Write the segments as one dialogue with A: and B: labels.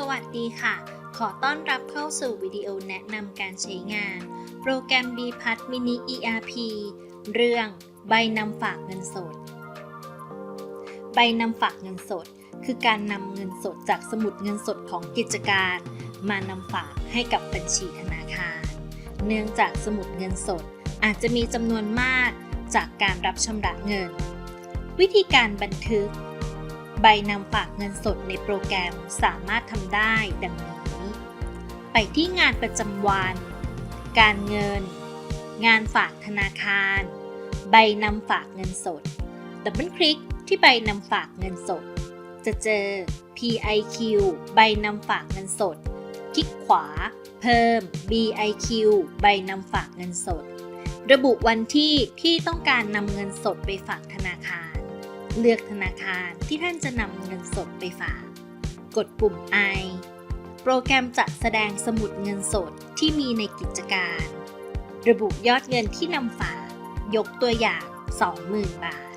A: สวัสดีค่ะ ขอต้อนรับเข้าสู่วิดีโอแนะนำการใช้งาน โปรแกรม d p a s Mini ERP เรื่องใบนำฝากเงินสด ใบนำฝากเงินสด คือการนำเงินสดจากสมุดเงินสดของกิจการ มานำฝากให้กับบัญชีธนาคาร เนื่องจากสมุดเงินสดอาจจะมีจำนวนมากจากการรับชำระเงิน วิธีการบันทึก ใบนำฝากเงินสดในโปรแกรมสามารถทำได้ดังนี้ ไปที่งานประจำวัน การเงิน งานฝากธนาคาร ใบนำฝากเงินสด ดับเบิลคลิกที่ใบนำฝากเงินสด จะเจอ PIQ ใบนำฝากเงินสด คลิกขวา เพิ่ม BIQ ใบนำฝากเงินสด ระบุวันที่ที่ต้องการนำเงินสดไปฝากธนาคาร เลือกธนาคารที่ท่านจะนำเงินสดไปฝาก กดปุ่ม I โปรแกรมจะแสดงสมุดเงินสดที่มีในกิจการ ระบุยอดเงินที่นำฝาก ยกตัวอย่าง 20,000 บาท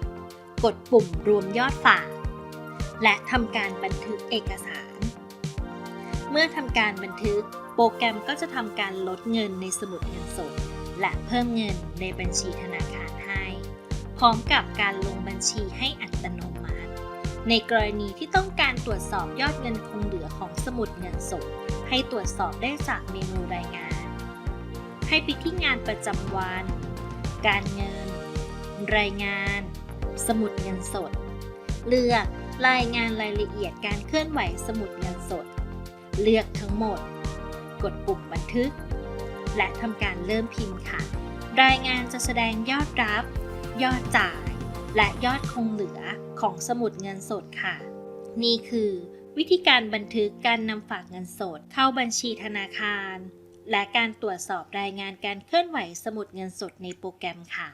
A: กดปุ่มรวมยอดฝาก และทำการบันทึกเอกสาร เมื่อทำการบันทึก โปรแกรมก็จะทำการลดเงินในสมุดเงินสด และเพิ่มเงินในบัญชีธนาคาร พร้อมกับการลงบัญชีให้อัตโนมัติ ในกรณีที่ต้องการตรวจสอบยอดเงินคงเหลือของสมุดเงินสด ให้ตรวจสอบได้จากเมนูรายงาน ให้ไปที่งานประจำวัน การเงิน รายงาน สมุดเงินสด เลือกรายงานรายละเอียดการเคลื่อนไหวสมุดเงินสด เลือกทั้งหมด กดปุ่มบันทึก และทำการเริ่มพิมพ์ค่ะ รายงานจะแสดงยอดรับ ยอดจ่าย และยอดคงเหลือของสมุดเงินสดค่ะ นี่คือวิธีการบันทึกการนำฝากเงินสดเข้าบัญชีธนาคาร และการตรวจสอบรายงานการเคลื่อนไหวสมุดเงินสดในโปรแกรมค่ะ